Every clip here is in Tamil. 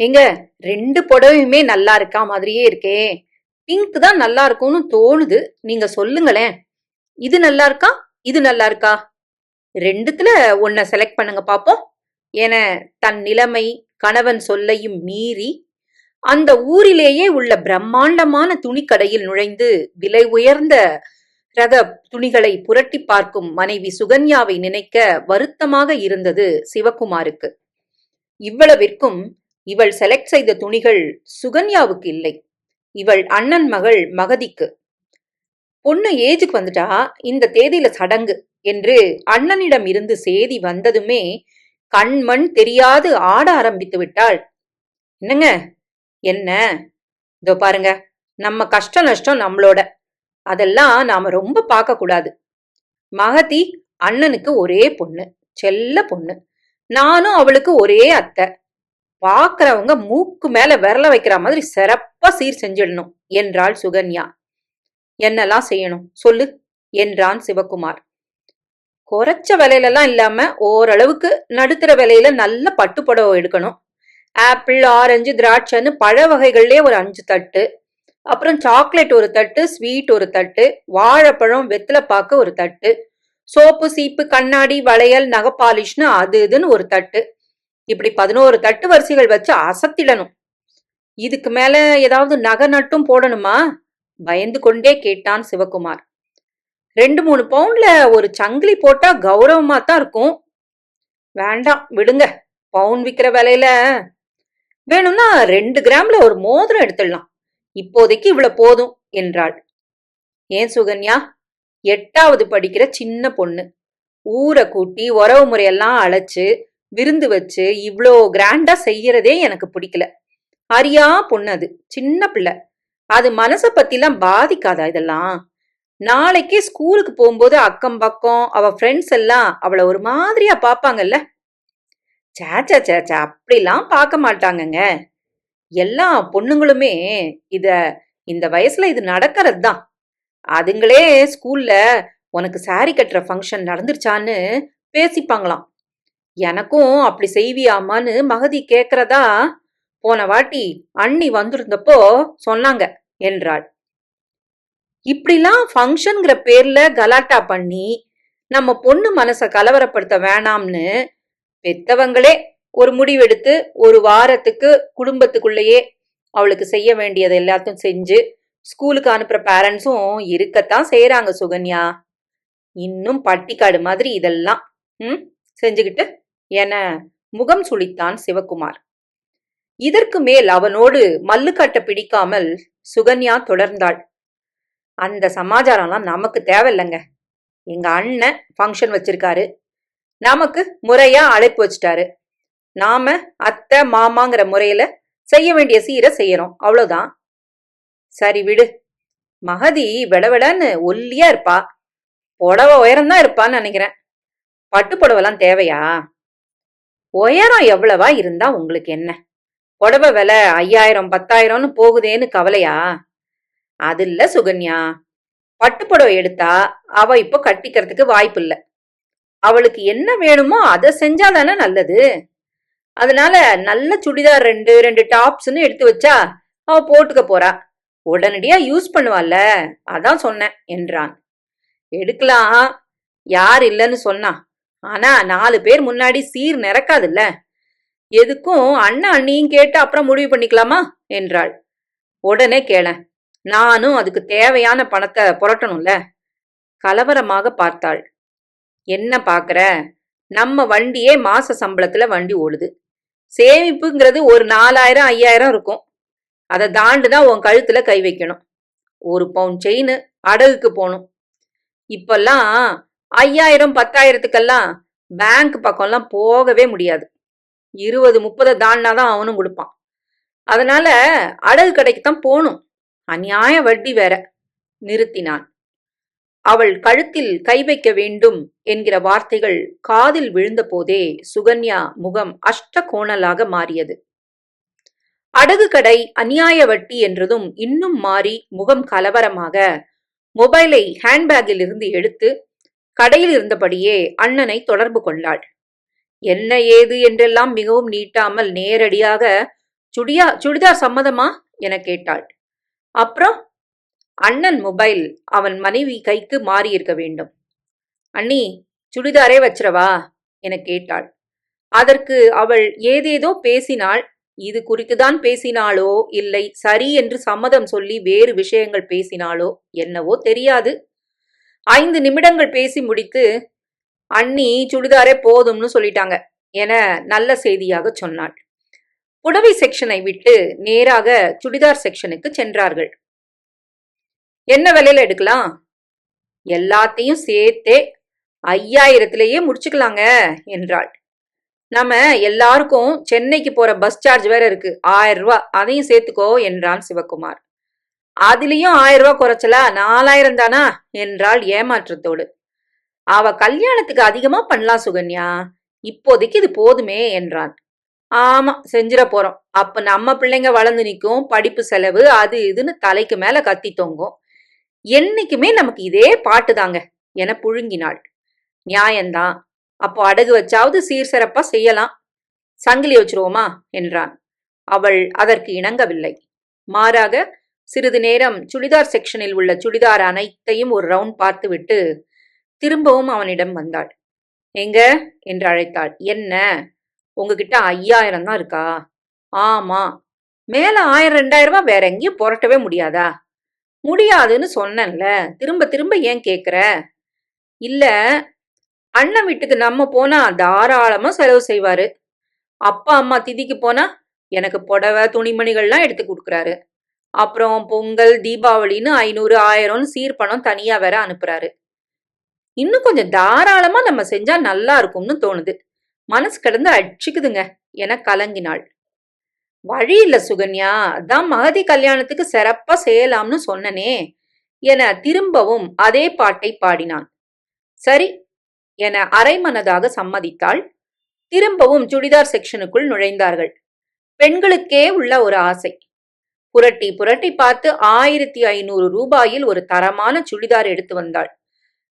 எங்க ரெண்டு புடவையுமே நல்லா இருக்கா மாதிரியே இருக்கே. பிங்க் தான் நல்லா இருக்கும்னு தோணுது. நீங்க சொல்லுங்களேன். இது நல்லா இருக்கா? இது நல்லா இருக்கா? ரெண்டுத்துல ஒன்ன செலக்ட் பண்ணுங்க பாப்போம். என தன் நிலைமை கணவன் சொல்லையும் மீறி அந்த ஊரிலேயே உள்ள பிரம்மாண்டமான துணிக்கடையில் நுழைந்து விலை உயர்ந்த ரக துணிகளை புரட்டி பார்க்கும் மனைவி சுகன்யாவை நினைக்க வருத்தமாக இருந்தது சிவகுமாருக்கு. இவ்வளவிற்கும் இவள் செலக்ட் செய்த துணிகள் சுகன்யாவுக்கு இல்லை. இவள் அண்ணன் மகள் மகதிக்கு. பொண்ணு ஏஜுக்கு வந்துட்டா இந்த தேதியில சடங்கு என்று அண்ணனிடம் இருந்து செய்தி வந்ததுமே கண்மண் தெரியாது ஆட ஆரம்பித்து விட்டாள். என்னங்க? என்ன? இதோ பாருங்க நம்ம கஷ்ட நஷ்டம் நம்மளோட. அதெல்லாம் நாம ரொம்ப பார்க்க கூடாது மகதி அண்ணனுக்கு ஒரே பொண்ணு செல்ல பொண்ணு. நானும் அவளுக்கு ஒரே அத்தை. பாக்குறவங்க மூக்கு மேல விரல வைக்கிற மாதிரி சிறப்பா சீர் செஞ்சிடணும் என்றாள் சுகன்யா. என்னெல்லாம் செய்யணும் சொல்லு என்றான் சிவகுமார். குறைச்ச விலையிலலாம் இல்லாம ஓரளவுக்கு நடுத்தர விலையில நல்ல பட்டு புடவை எடுக்கணும். ஆப்பிள் ஆரஞ்சு திராட்சைன்னு பழ வகைகள்லேயே ஒரு அஞ்சு தட்டு அப்புறம் சாக்லேட் ஒரு தட்டு ஸ்வீட் ஒரு தட்டு வாழைப்பழம் வெத்தலைப்பாக்கு ஒரு தட்டு சோப்பு சீப்பு கண்ணாடி வளையல் நகை பாலிஷ்னு அது இதுன்னு ஒரு தட்டு. இப்படி பதினோரு தட்டு வரிசைகள் வச்சு அசத்திடணும். இதுக்கு மேல ஏதாவது நகை நட்டும் போடணுமா? பயந்து கொண்டே கேட்டான் சிவகுமார். ரெண்டு மூணு பவுண்ட்ல ஒரு சங்கிலி போட்டா கௌரவமா தான் இருக்கும். வேண்டாம் விடுங்க. பவுன் விக்கிற விலையில வேணும்னா ரெண்டு கிராம்ல ஒரு மோதிரம் எடுத்துடலாம். இப்போதைக்கு இவ்வளவு போதும் என்றாள். ஏன் சுகன்யா? எட்டாவது படிக்கிற சின்ன பொண்ணு. ஊரை கூட்டி உறவு முறையெல்லாம் அழைச்சு விருந்து வச்சு இவ்வளோ கிராண்டா செய்யறதே எனக்கு பிடிக்கல. அரியா பொண்ணு அது சின்ன பிள்ளை. அது மனசை பத்திலாம் பாதிக்காதா இதெல்லாம்? நாளைக்கே ஸ்கூலுக்கு போகும்போது அக்கம் பக்கம் அவ ஃப்ரெண்ட்ஸ் எல்லாம் அவளை ஒரு மாதிரியா பாப்பாங்கல்ல சேச்சா சேச்சா அப்படிலாம் பார்க்க மாட்டாங்கங்க. எல்லா பொண்ணுங்களுமே இத இந்த வயசுல இது நடக்கிறது தான் அதுங்களே ஸ்கூல்ல உனக்கு சாரி கட்டுற ஃபங்க்ஷன் நடந்துருச்சான்னு பேசிப்பாங்களாம். எனக்கும் அப்படி செய்வியாமான்னு மகதி கேக்குறதா? போன வாட்டி அண்ணி வந்திருந்தப்போ சொன்னாங்க என்றாள். இப்படிலாம் ஃபங்க்ஷன்ங்கிற பேர்ல கலாட்டா பண்ணி நம்ம பொண்ணு மனசை கலவரப்படுத்த வேணாம்னு பெத்தவங்களே ஒரு முடிவெடுத்து ஒரு வாரத்துக்கு குடும்பத்துக்குள்ளேயே அவளுக்கு செய்ய வேண்டியது எல்லாத்தையும் செஞ்சு ஸ்கூலுக்கு அனுப்புற பேரண்ட்ஸும் இருக்கத்தான் செய்யறாங்க சுகன்யா. இன்னும் பட்டிக்காடு மாதிரி இதெல்லாம் ம்? செஞ்சுக்கிட்டு என முகம் சுளித்தான் சிவகுமார். இதற்கு மேல் அவனோடு மல்லுக்கட்ட பிடிக்காமல் சுகன்யா தொடர்ந்தாள். அந்த சமாச்சாரம்லாம் நமக்கு தேவையில்லைங்க. எங்க அண்ணன் ஃபங்க்ஷன் வச்சிருக்காரு. நமக்கு முறையா அழைப்பு வச்சிட்டாரு. நாம அத்தை மாமாங்கிற முறையில செய்ய வேண்டிய சீரை செய்யறோம். அவ்வளவுதான். சரி விடு. மகதி விடவிடன்னு ஒல்லியா இருப்பா. புடவை உயரம்தான் இருப்பான்னு நினைக்கிறேன். பட்டு புடவைலாம் தேவையா? உயரம் எவ்வளவா இருந்தா உங்களுக்கு என்ன? புடவை விலை ஐயாயிரம் பத்தாயிரம்னு போகுதேன்னு கவலையா? அது இல்ல சுகன்யா பட்டு புடவை எடுத்தா அவ இப்போ கட்டிக்கிறதுக்கு வாய்ப்பு இல்ல. அவளுக்கு என்ன வேணுமோ அதை செஞ்சா தானே நல்லது. அதனால நல்ல சுடிதார் ரெண்டு ரெண்டு டாப்ஸ்னு எடுத்து வச்சா அவ போட்டுக்க போறா. உடனடியா யூஸ் பண்ணுவாள்ல அதான் சொன்னேன் என்றான். எடுக்கலாம் யார் இல்லைன்னு சொன்னா. ஆனா நாலு பேர் முன்னாடி சீர் நிறக்காதுல்ல? எதுக்கும் அண்ணா அண்ணியும் கேட்டு அப்புறம் முடிவு பண்ணிக்கலாமா? என்றாள். உடனே கேள நானும் அதுக்கு தேவையான பணத்தை புரட்டணும்ல? கலவரமாக பார்த்தாள். என்ன பாக்குற நம்ம வண்டியே மாச சம்பளத்துல வண்டி ஓடுது. சேமிப்புங்கிறது ஒரு நாலாயிரம் ஐயாயிரம் இருக்கும். அதை தாண்டுதான் உன் கழுத்துல கை வைக்கணும். ஒரு பவுன் செயின் அடகுக்கு போகணும். இப்பெல்லாம் ஐயாயிரம் பத்தாயிரத்துக்கெல்லாம் பேங்க் பக்கம்லாம் போகவே முடியாது. இருபது முப்பதை தாண்டினாதான் அவனும் கொடுப்பான். அதனால அடகு கடைக்கு தான் போகணும். அநியாய வட்டி வேற நிறுத்தினான். அவள் கழுத்தில் கை வைக்க வேண்டும் என்கிற வார்த்தைகள் காதில் விழுந்த போதே சுகன்யா முகம் அஷ்ட கோணலாக மாறியது. அடகு கடை அநியாய வட்டி என்றதும் இன்னும் மாறி முகம் கலவரமாக மொபைலை ஹேண்ட்பேக்கில் இருந்து எடுத்து கடையில் இருந்தபடியே அண்ணனை தொடர்பு கொண்டாள் என்ன ஏது என்றெல்லாம் மிகவும் நீட்டாமல் நேரடியாக சுடியா சுடிதார் சம்மதமா? என கேட்டாள். அப்புறம்? அண்ணன் மொபைல் அவன் மனைவி கைக்கு மாறியிருக்க வேண்டும். அண்ணி சுடிதாரே வச்சிரவா என கேட்டாள். அதற்கு அவள் ஏதேதோ பேசினாள். இது குறித்துதான் பேசினாளோ இல்லை சரி என்று சம்மதம் சொல்லி வேறு விஷயங்கள் பேசினாளோ என்னவோ தெரியாது. ஐந்து நிமிடங்கள் பேசி முடித்து அண்ணி சுடிதாரே போதும்னு சொல்லிட்டாங்க என நல்ல செய்தியாக சொன்னாள். புடவை செக்ஷனை விட்டு நேராக சுடிதார் செக்ஷனுக்கு சென்றார்கள். என்ன விலையில எடுக்கலாம்? எல்லாத்தையும் சேர்த்தே ஐயாயிரத்திலேயே முடிச்சுக்கலாங்க என்றாள். நம்ம எல்லாருக்கும் சென்னைக்கு போற பஸ் சார்ஜ் வேற இருக்கு. ஆயிரம் ரூபாய் அதையும் சேர்த்துக்கோ என்றான் சிவகுமார். அதுலயும் ஆயிரம் ரூபாய் குறைச்சலா? நாலாயிரம் தானா? என்றாள் ஏமாற்றத்தோடு. அவ கல்யாணத்துக்கு அதிகமா பண்ணலாம் சுகன்யா. இப்போதைக்கு இது போதுமே என்றான். ஆமா செஞ்சிட போறோம். அப்ப நம்ம பிள்ளைங்க வளர்ந்து நிற்கும் படிப்பு செலவு அது இதுன்னு தலைக்கு மேல கத்தி தொங்கும். என்னைக்குமே நமக்கு இதே பாட்டு தாங்க என புழுங்கினாள். நியாயம்தான் அப்போ அடகு வச்சாவது சீர்சிறப்பா செய்யலாம். சங்கிலி வச்சிருவோமா? என்றான். அவள் அதற்கு இணங்கவில்லை. மாறாக சிறிது நேரம் சுடிதார் செக்ஷனில் உள்ள சுடிதார் அனைத்தையும் ஒரு ரவுண்ட் பார்த்துவிட்டு திரும்பவும் அவனிடம் வந்தாள். எங்க? என்று அழைத்தாள். என்ன? உங்ககிட்ட ஐயாயிரம் தான் இருக்கா? ஆமா. மேல ஆயிரம் ரெண்டாயிரம் ரூபாய் வேற எங்கேயும் புரட்டவே முடியாதா? முடியாதுன்னு சொன்னேன்ல. திரும்ப திரும்ப ஏன் கேக்குற? இல்ல அண்ணன் வீட்டுக்கு நம்ம போனா தாராளமா செலவு செய்வாரு. அப்பா அம்மா திதிக்கு போனா எனக்கு புடவை துணிமணிகள்லாம் எடுத்து கொடுக்குறாரு. அப்புறம் பொங்கல் தீபாவளின்னு ஐநூறு ஆயிரம்னு சீர்பணம் தனியா வேற அனுப்புறாரு. இன்னும் கொஞ்சம் தாராளமா நம்ம செஞ்சா நல்லா இருக்கும்னு தோணுது. மனசு கிடந்து அடிச்சுக்குதுங்க. என கலங்கினாள். வழி இல்ல சுகன்யா. அதான் மகதி கல்யாணத்துக்கு சிறப்பா செய்யலாம்னு சொன்னனே என திரும்பவும் அதே பாட்டை பாடினான். சரி என அரைமனதாக சம்மதித்தாள். திரும்பவும் சுடிதார் செக்ஷனுக்குள் நுழைந்தார்கள். பெண்களுக்கே உள்ள ஒரு ஆசை. புரட்டி புரட்டி பார்த்து ஆயிரத்தி ஐநூறு ரூபாயில் ஒரு தரமான சுடிதார் எடுத்து வந்தாள்.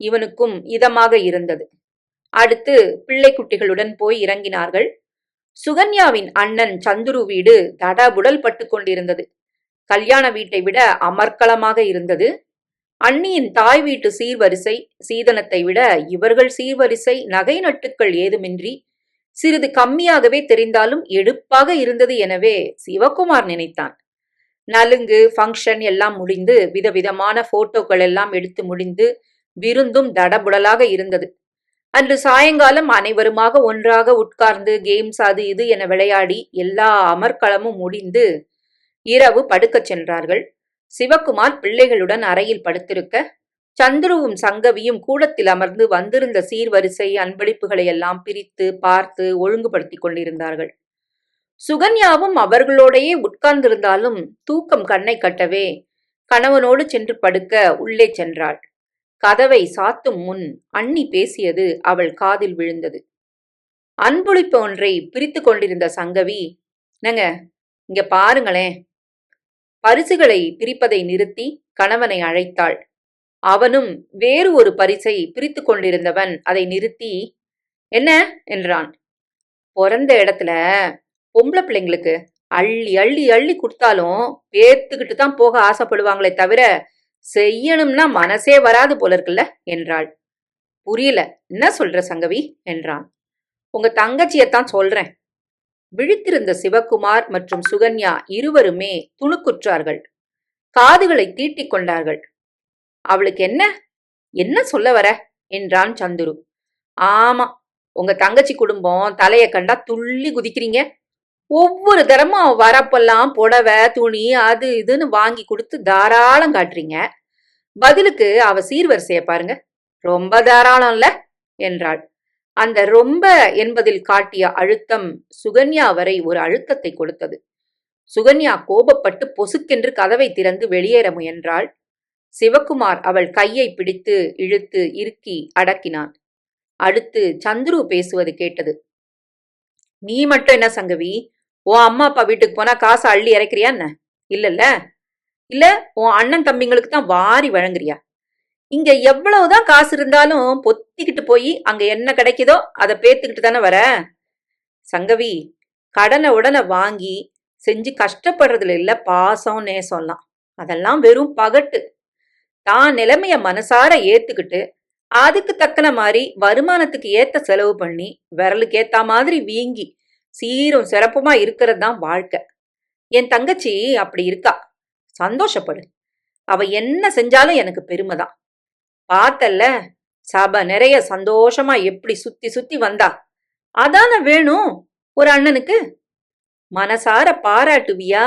இவனுக்கும் இதமாக இருந்தது. அடுத்து பிள்ளை குட்டிகளுடன் போய் இறங்கினார்கள். சுகன்யாவின் அண்ணன் சந்துரு வீடு தடபுடல் பட்டு கொண்டிருந்தது. கல்யாண வீட்டை விட அமர்க்களமாக இருந்தது. அண்ணியின் தாய் வீட்டு சீர்வரிசை சீதனத்தை விட இவர்கள் சீர்வரிசை நகை நட்டுக்கள் ஏதுமின்றி சிறிது கம்மியாகவே தெரிந்தாலும் எடுப்பாக இருந்தது எனவே சிவகுமார் நினைத்தான். நலுங்கு ஃபங்க்ஷன் எல்லாம் முடிந்து விதவிதமான போட்டோக்கள் எல்லாம் எடுத்து முடிந்து விருந்தும் தடபுடலாக இருந்தது. அன்று சாயங்காலம் அனைவருமாக ஒன்றாக உட்கார்ந்து கேம்ஸ் அது இது என விளையாடி எல்லா அமர்க்களமும் முடிந்து இரவு படுக்கச் சென்றார்கள். சிவக்குமார் பிள்ளைகளுடன் அறையில் படுத்திருக்க சந்துருவும் சங்கவியும் கூடத்தில் அமர்ந்து வந்திருந்த சீர்வரிசை அன்பளிப்புகளை எல்லாம் பிரித்து பார்த்து ஒழுங்குபடுத்திக் கொண்டிருந்தார்கள். சுகன்யாவும் அவர்களோடையே உட்கார்ந்திருந்தாலும் தூக்கம் கண்ணை கட்டவே கணவனோடு சென்று படுக்க உள்ளே சென்றாள். கதவை சாத்தும் முன் அண்ணி பேசியது அவள் காதில் விழுந்தது. அன்புளிப்பு ஒன்றை பிரித்து கொண்டிருந்த சங்கவி என்னங்க இங்க பாருங்களேன் பரிசுகளை பிரிப்பதை நிறுத்தி கணவனை அழைத்தாள். அவனும் வேறு ஒரு பரிசை பிரித்து கொண்டிருந்தவன் அதை நிறுத்தி என்ன? என்றான். பிறந்த இடத்துல பொம்பளை பிள்ளைங்களுக்கு அள்ளி அள்ளி அள்ளி கொடுத்தாலும் பேத்துக்கிட்டு தான் போக ஆசைப்படுவாங்களே தவிர செய்யணும்னா மனசே வராது போல இருக்குல்ல? என்றாள். புரியல. என்ன சொல்ற சங்கவி? என்றான். உங்க தங்கச்சியத்தான் சொல்றேன். விழித்திருந்த சிவகுமார் மற்றும் சுகன்யா இருவருமே துணுக்குற்றார்கள். காதுகளை தீட்டிக் கொண்டார்கள். அவளுக்கு என்ன? என்ன சொல்ல வர? என்றான் சந்துரு. ஆமா. உங்க தங்கச்சி குடும்பம் தலைய கண்டா துள்ளி குதிக்கிறீங்க. ஒவ்வொரு தரமும் வரப்பெல்லாம் புடவை துணி அது இதுன்னு வாங்கி கொடுத்து தாராளம் காட்டுறீங்க. பதிலுக்கு அவ சீர்வரிசைய பாருங்க. ரொம்ப தாராளம் இல்ல என்றாள். அந்த ரொம்ப என்பதில் காட்டிய அழுத்தம் சுகன்யா வரை ஒரு அழுத்தத்தை கொடுத்தது. சுகன்யா கோபப்பட்டு பொசுக்கென்று கதவை திறந்து வெளியேற முயன்றாள். சிவகுமார் அவள் கையை பிடித்து இழுத்து இறுக்கி அடக்கினான். அடுத்து சந்துரு பேசுவது கேட்டது. நீ மட்டும் என்ன சங்கவி? உன் அம்மா அப்பா வீட்டுக்கு போனா காசை அள்ளி இறக்குறியா என்ன? இல்லல்ல. இல்ல உன் அண்ணன் தம்பிங்களுக்கு தான் வாரி வழங்குறியா? இங்க எவ்வளவுதான் காசு இருந்தாலும் பொத்திக்கிட்டு போய் அங்க என்ன கிடைக்குதோ அதை பேத்துக்கிட்டு தானே வர? சங்கவி கடனை உடனே வாங்கி செஞ்சு கஷ்டப்படுறதுல இல்ல பாசம் நேசம்லாம் அதெல்லாம் வெறும் பகட்டு. தான் நிலைமைய மனசார ஏத்துக்கிட்டு அதுக்கு தக்கன மாதிரி வருமானத்துக்கு ஏத்த செலவு பண்ணி விரலுக்கு ஏத்த மாதிரி வீங்கி சீரும் சிறப்புமா இருக்கிறது தான் வாழ்க்கை. என் தங்கச்சி அப்படி இருக்கா? சந்தோஷப்படு. அவ என்ன செஞ்சாலும் எனக்கு பெருமை தான் பார்த்தல்ல சபை நிறைய சந்தோஷமா எப்படி சுத்தி சுத்தி வந்தா? அதான வேணும் ஒரு அண்ணனுக்கு? மனசார பாராட்டுவியா?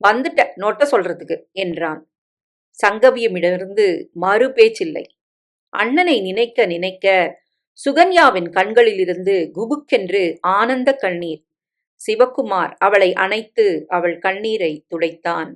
வந்துட்ட நோட்ட சொல்றதுக்கு என்றான். சங்கவியமிடமிருந்து மறு பேச்சில்லை அண்ணனை நினைக்க நினைக்க சுகன்யாவின் கண்களிலிருந்து குபுக்கென்று ஆனந்த கண்ணீர். சிவக்குமார் அவளை அணைத்து அவள் கண்ணீரை துடைத்தான்.